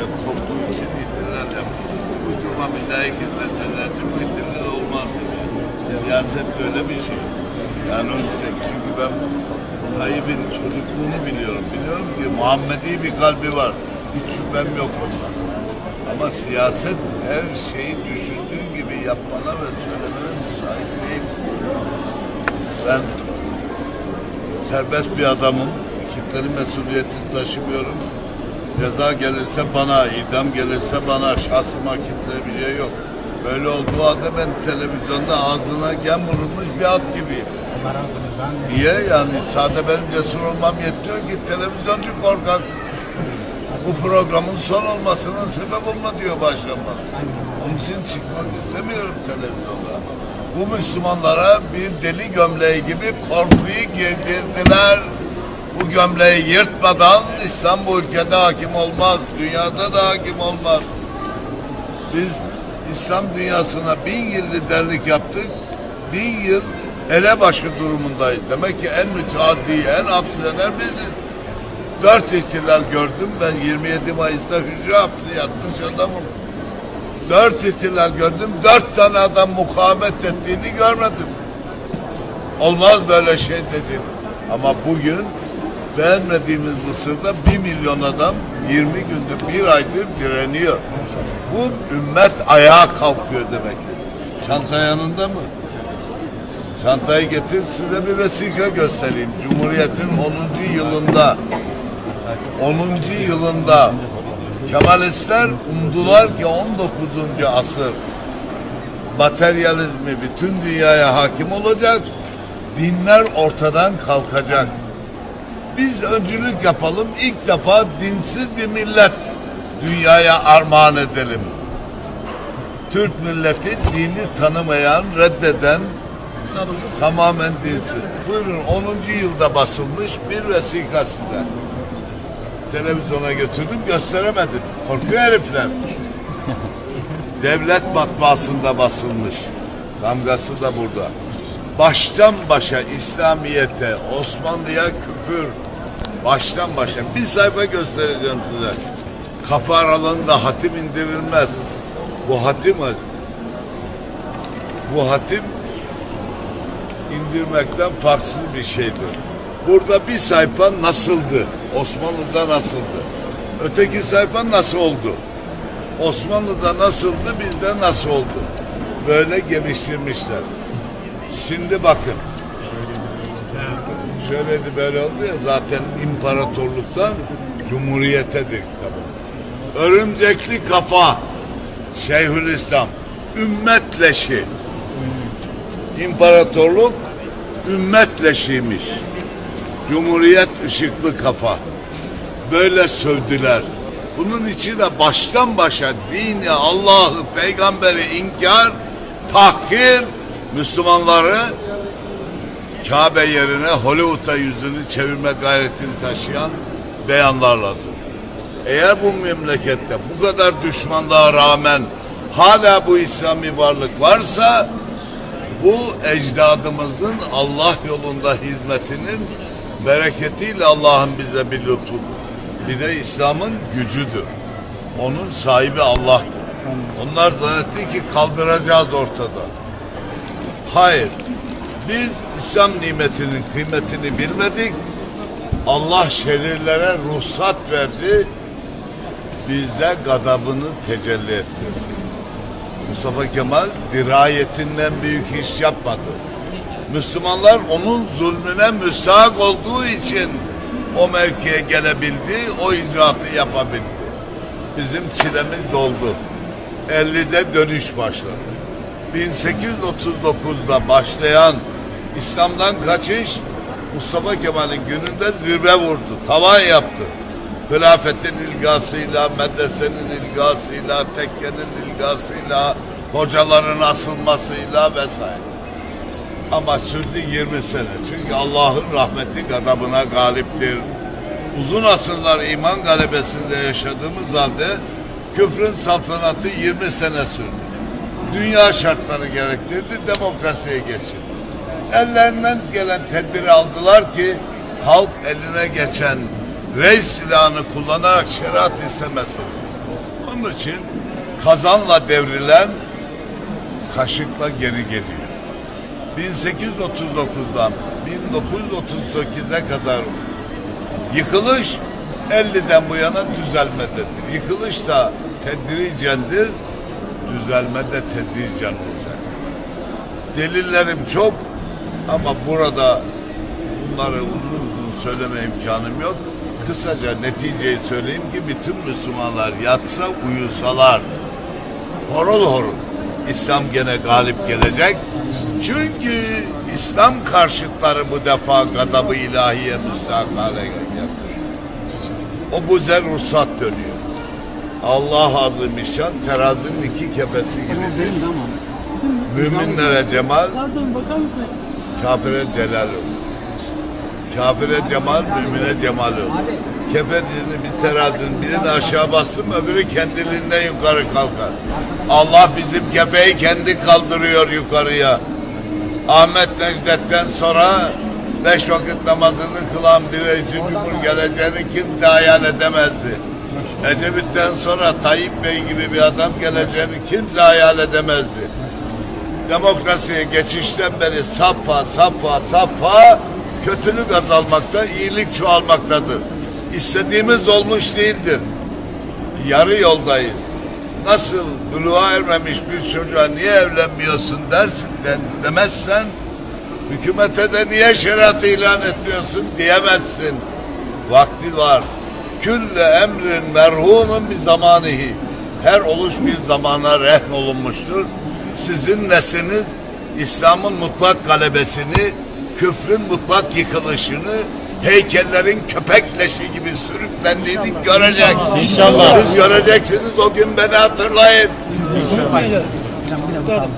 hep korktuğu için itirler yaptı. Uydurma bir layıklık deselerdi bu itirler olmazdı. Yani. Siyaset böyle bir şey. Yani işte çünkü ben Tayyip'in çocukluğunu biliyorum. Biliyorum ki Muhammedi bir kalbi var. Hiç şüphem yok ondan. Ama siyaset her şeyi düşündüğün gibi yapmana ve söylemene müsait değil. Ben serbest bir adamım. Kitlerin mesuliyeti taşımıyorum. Ceza gelirse bana, idam gelirse bana, şahsıma kitle bir şey yok. Böyle olduğu halde ben televizyonda ağzına gem vurulmuş bir at de Niye yani? Sade benim cesur olmam yetmiyor ki televizyoncu korkak. Bu programın son olmasının sebep olma diyor başkan bana. Onun için çıkmak istemiyorum televizyonda. Bu Müslümanlara bir deli gömleği gibi korkuyu girdirdiler. Bu gömleği yırtmadan İslam bu ülkede hakim olmaz, dünyada da hakim olmaz. Biz İslam dünyasına bin yıl liderlik yaptık. Bin yıl elebaşı durumundayız. Demek ki en müteaddi, en hapseden biziz. Dört ihtilal gördüm. Ben 27 Mayıs'ta hücre hapsi yatmış adamım. Dört ihtilal gördüm. Dört tane adam mukavemet ettiğini görmedim. Olmaz böyle şey dedim. Ama bugün beğenmediğimiz Mısır'da bir milyon adam 20 gündür, bir aydır direniyor. Bu ümmet ayağa kalkıyor demektir. Çanta yanında mı? Çantayı getir size bir vesika göstereyim. Cumhuriyet'in 10. yılında 10. yılında Kemalistler umdular ki 19. asır materyalizmi bütün dünyaya hakim olacak, dinler ortadan kalkacak. Biz öncülük yapalım, ilk defa dinsiz bir millet dünyaya armağan edelim. Türk milleti dini tanımayan, reddeden, tamamen dinsiz. Buyurun 10. yılda basılmış bir vesika size. Televizyona götürdüm gösteremedim. Korkuyor herifler. Devlet matbaasında basılmış. Damgası da burada. Baştan başa İslamiyete, Osmanlı'ya küfür. Baştan başa. Bir sayfa göstereceğim size. Kapı aralığında hatim indirilmez. Bu hatim bu hatim indirmekten farksız bir şeydir. Burada bir sayfa nasıldı? Osmanlı'da nasıldı? Öteki sayfa nasıl oldu? Osmanlı'da nasıldı, bizde nasıl oldu? Böyle geliştirmişler. Şimdi bakın. Şöyleydi böyle oldu ya zaten imparatorluktan cumhuriyetedir kitabı. Örümcekli kafa Şeyhülislam ümmet leşi İmparatorluk ümmet. Cumhuriyet ışıklı kafa. Böyle sövdüler. Bunun içi de baştan başa dini, Allah'ı, peygamberi inkar, tahkir, Müslümanları Kabe yerine Hollywood'a yüzünü çevirme gayretini taşıyan beyanlarladır. Eğer bu memlekette bu kadar düşmanlığa rağmen hala bu İslami varlık varsa bu ecdadımızın Allah yolunda hizmetinin bereketiyle Allah'ın bize bir lütfudur. Bir de İslam'ın gücüdür. Onun sahibi Allah'tır. Onlar zannetti ki kaldıracağız ortada. Hayır. Biz İslam nimetinin kıymetini bilmedik. Allah şerirlere ruhsat verdi. Bize gadabını tecelli etti. Mustafa Kemal dirayetinden büyük iş yapmadı. Müslümanlar onun zulmüne müstahak olduğu için o mevkiye gelebildi, o icraatı yapabildi. Bizim çilemiz doldu. 50'de dönüş başladı. 1839'da başlayan İslam'dan kaçış Mustafa Kemal'in gününde zirve vurdu, tavan yaptı. Hilafetin ilgasıyla, medresenin ilgasıyla, tekkenin ilgasıyla, hocaların asılmasıyla vesaire. Ama sürdü 20 sene. Çünkü Allah'ın rahmeti gadabına galiptir. Uzun asırlar iman galebesinde yaşadığımız halde küfrün saltanatı 20 sene sürdü. Dünya şartları gerektirdi, demokrasiye geçildi. Ellerinden gelen tedbiri aldılar ki halk eline geçen reis silahını kullanarak şeriat istemesin. Onun için kazanla devrilen kaşıkla geri geliyor. 1839'dan 1938'e kadar yıkılış 50'den bu yana düzelmededir. Yıkılış da tedricendir, düzelme de tedricen olacak. Delillerim çok ama burada bunları uzun uzun söyleme imkanım yok. Kısaca neticeyi söyleyeyim ki bütün Müslümanlar yatsa uyusalar horul horul İslam gene galip gelecek. Çünkü İslam karşıtları bu defa gadabı ilahiye müstahak hale geldi. O buze ruhsat dönüyor. Allah azimüşşan terazinin iki kefesi ama. Müminlere cemal, Pardon bakar mısın? Kafire celal olur. Kafire cemal, mümine cemal olur. Kefesini bir terazinin birini aşağı bastım, öbürü kendiliğinden yukarı kalkar. Allah bizim kefeyi kendi kaldırıyor yukarıya. Ahmet Necdet'ten sonra beş vakit namazını kılan bir reis cumhur geleceğini kimse hayal edemezdi. Ecevit'ten sonra Tayyip Bey gibi bir adam geleceğini kimse hayal edemezdi demokrasiye geçişten beri safha safha safha kötülük azalmakta, iyilik çoğalmaktadır. İstediğimiz olmuş değildir. Yarı yoldayız. Nasıl buluğa ermemiş bir çocuğa niye evlenmiyorsun dersin den, demezsen hükümete de niye şeriatı ilan etmiyorsun diyemezsin. Vakti var. Külle emrin merhunun bir zamanihi. Her oluş bir zamana rehn olunmuştur. Sizin nesliniz İslam'ın mutlak galebesini, küfrün mutlak yıkılışını, heykellerin köpek leşi gibi sürüklendiğini görecek. İnşallah. Siz göreceksiniz o gün beni hatırlayın. Üstadım.